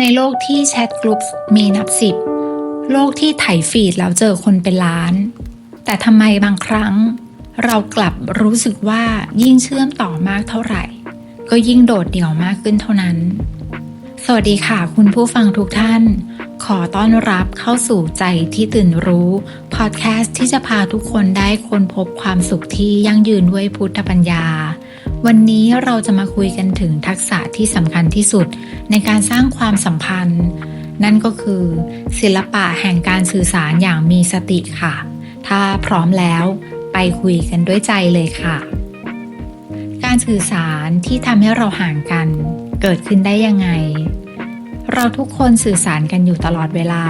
ในโลกที่แชทกลุ่มมีนับสิบ โลกที่ไถฟีดแล้วเจอคนเป็นล้าน แต่ทำไมบางครั้ง เรากลับรู้สึกว่ายิ่งเชื่อมต่อมากเท่าไหร่ ก็ยิ่งโดดเดี่ยวมากขึ้นเท่านั้น สวัสดีค่ะ คุณผู้ฟังทุกท่าน ขอต้อนรับเข้าสู่ใจที่ตื่นรู้พอดแคสต์ที่จะพาทุกคนได้ค้นพบความสุขที่ยั่งยืนด้วยพุทธปัญญา วันนี้เราจะมาคุยกันถึงทักษะที่สำคัญที่สุดในการสร้างความสัมพันธ์ นั่นก็คือ ศิลปะแห่งการสื่อสารอย่างมีสติค่ะ ถ้าพร้อมแล้วไปคุยกันด้วยใจเลยค่ะ การสื่อสารที่ทำให้เราห่างกันเกิดขึ้นได้ยังไง เราทุกคนสื่อสารกันอยู่ตลอดเวลา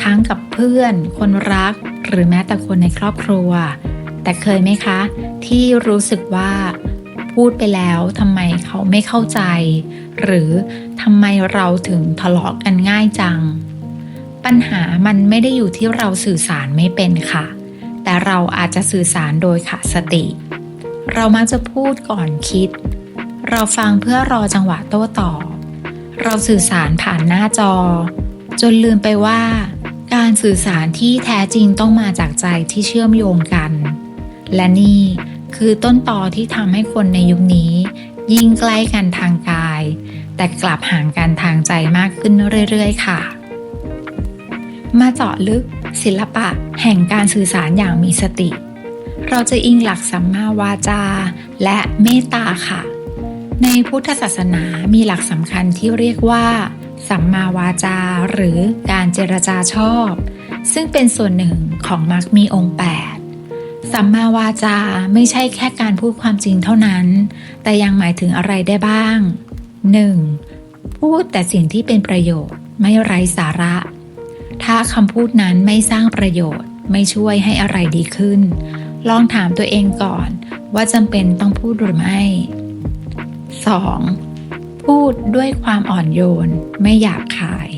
ทั้งกับเพื่อน คนรัก หรือแม้แต่คนในครอบครัว แต่เคยไหมคะ ที่รู้สึกว่าพูดไปแล้วทำไมเขาไม่เข้าใจ หรือทำไมเราถึงทะเลาะกันง่ายจัง ปัญหามันไม่ได้อยู่ที่เราสื่อสารไม่เป็นค่ะ แต่เราอาจจะสื่อสารโดยขาดสติ เรามักจะพูดก่อนคิด เราฟังเพื่อรอจังหวะโต้ตอบ เราสื่อสารผ่านหน้าจอ จนลืมไปว่า การสื่อสารที่แท้จริงต้องมาจากใจที่เชื่อมโยงกัน และนี่คือต้นตอที่ทำให้คนในยุคนี้ ยิ่งใกล้กันทางกาย แต่กลับห่างกันทางใจมากขึ้นเรื่อยๆ ค่ะ มาเจาะลึกศิลปะแห่งการสื่อสารอย่างมีสติ เราจะอิงหลักสัมมาวาจา และเมตตาค่ะ ในพุทธศาสนามีหลักสำคัญที่เรียกว่า สัมมาวาจา หรือการเจรจาชอบ ซึ่งเป็นส่วนหนึ่งของมรรคมีองค์ 8 สัมมาวาจาไม่ใช่แค่การพูดความจริงเท่านั้น แต่ยังหมายถึงอะไรได้บ้าง 1. พูดแต่สิ่งที่เป็นประโยชน์ไม่ไร้สาระ ถ้าคำพูดนั้นไม่สร้างประโยชน์ไม่ช่วยให้อะไรดีขึ้น ลองถามตัวเองก่อนว่าจำเป็นต้องพูดหรือไม่ 2. พูดด้วยความอ่อนโยนไม่หยาบคาย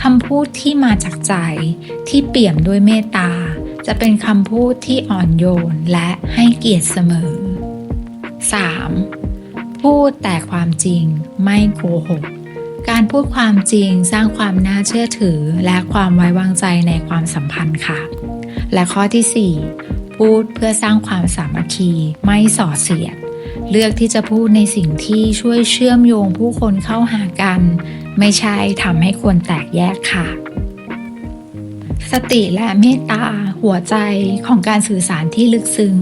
คำพูดที่มาจากใจที่เปี่ยมด้วยเมตตา จะเป็นคำพูดที่อ่อนโยนและให้เกียรติเสมอ 3. พูดแต่ความจริงไม่โกหก การพูดความจริงสร้างความน่าเชื่อถือและความไว้วางใจในความสัมพันธ์ค่ะ และข้อที่ 4 พูดเพื่อสร้างความสามัคคีไม่ส่อเสียด เลือกที่จะพูดในสิ่งที่ช่วยเชื่อมโยงผู้คนเข้าหากัน ไม่ใช่ทำให้คนแตกแยกค่ะ สติและเมตตาหัวใจของการสื่อสารที่ลึกซึ้ง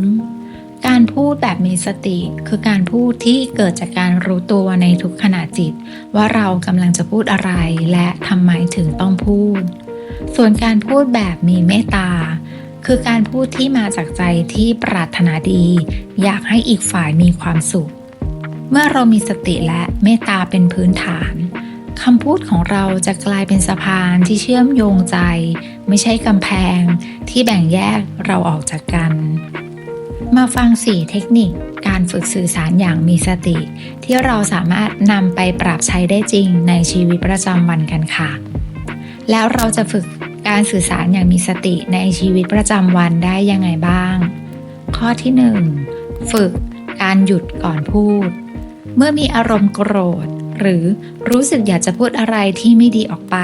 การพูดแบบมีสติคือการพูดที่เกิดจากการรู้ตัวในทุกขณะจิต ว่าเรากำลังจะพูดอะไรและทำไมถึงต้องพูด ส่วนการพูดแบบมีเมตตา คือการพูดที่มาจากใจที่ปรารถนาดี อยากให้อีกฝ่ายมีความสุข เมื่อเรามีสติและเมตตาเป็นพื้นฐานคำพูดของเราจะกลายเป็นสะพานที่เชื่อมโยงใจ ไม่ใช่กำแพงที่แบ่งแยกเราออกจากกัน มาฟังสี่เทคนิคการฝึกสื่อสารอย่างมีสติ ที่เราสามารถนำไปปรับใช้ได้จริงในชีวิตประจำวันกันค่ะ แล้วเราจะฝึก การสื่อสารอย่างมีสติในชีวิตประจำวันได้ยังไงบ้าง ข้อที่ 1 ฝึกการหยุดก่อนพูด เมื่อมีอารมณ์โกรธ หรือรู้สึกอยากจะพูดอะไรที่ไม่ดีออกไป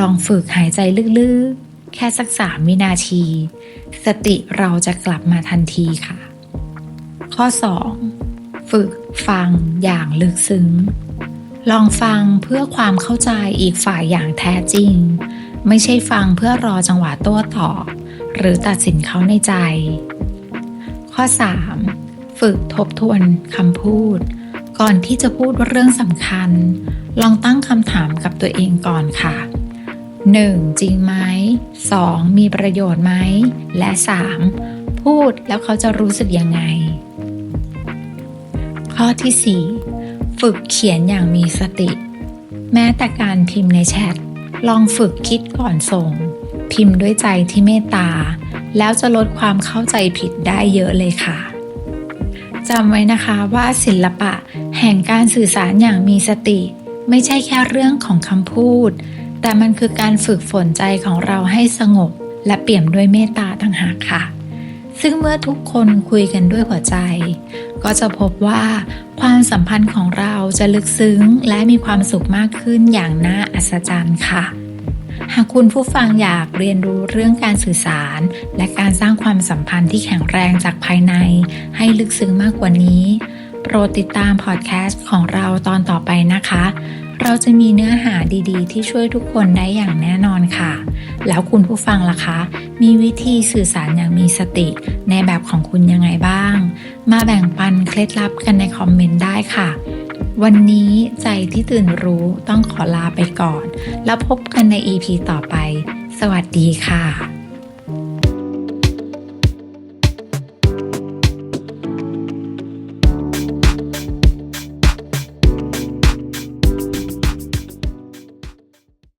ลองฝึกหายใจลึกๆ แค่สักสามวินาที สติเราจะกลับมาทันทีค่ะ ข้อ 2 ฝึกฟังอย่างลึกซึ้ง ลองฟังเพื่อความเข้าใจอีกฝ่ายอย่างแท้จริง ไม่ใช่ฟังเพื่อรอจังหวะโต้ตอบหรือตัดสินเขาในใจ ข้อ 3. ฝึกทบทวนคำพูด ก่อนที่จะพูดเรื่องสำคัญ ลองตั้งคำถามกับตัวเองก่อนค่ะ 1. จริงไหม 2. มีประโยชน์ไหม และ 3. พูดแล้วเขาจะรู้สึกยังไง ข้อที่ 4 ฝึกเขียนอย่างมีสติ แม้แต่การพิมพ์ในแชท ลองฝึกคิดก่อนส่ง พิมพ์ด้วยใจที่เมตตา แล้วจะลดความเข้าใจผิดได้เยอะเลยค่ะจำไว้นะคะว่าศิลปะแห่งการสื่อสารอย่างมีสติ ไม่ใช่แค่เรื่องของคำพูด แต่มันคือการฝึกฝนใจของเราให้สงบ และเปี่ยมด้วยเมตตาต่างหากค่ะ ซึ่งเมื่อทุกคนคุยกันด้วยหัวใจ ก็จะพบว่าความสัมพันธ์ของเราจะลึกซึ้งและมีความสุขมากขึ้นอย่างน่าอัศจรรย์ค่ะ หากคุณผู้ฟังอยากเรียนรู้เรื่องการสื่อสาร และการสร้างความสัมพันธ์ที่แข็งแรงจากภายใน ให้ลึกซึ้งมากกว่านี้ โปรดติดตามพอดแคสต์ของเราตอนต่อไปนะคะ เราจะมีเนื้อหาดีๆ ที่ช่วยทุกคนได้อย่างแน่นอนค่ะ แล้วคุณผู้ฟังล่ะคะ มีวิธีสื่อสารอย่างมีสติในแบบของคุณยังไงบ้าง มาแบ่งปันเคล็ดลับกันในคอมเมนต์ได้ค่ะ วันนี้ใจที่ตื่นรู้ต้องขอลาไปก่อน แล้วพบกันใน EP ต่อไป สวัสดีค่ะ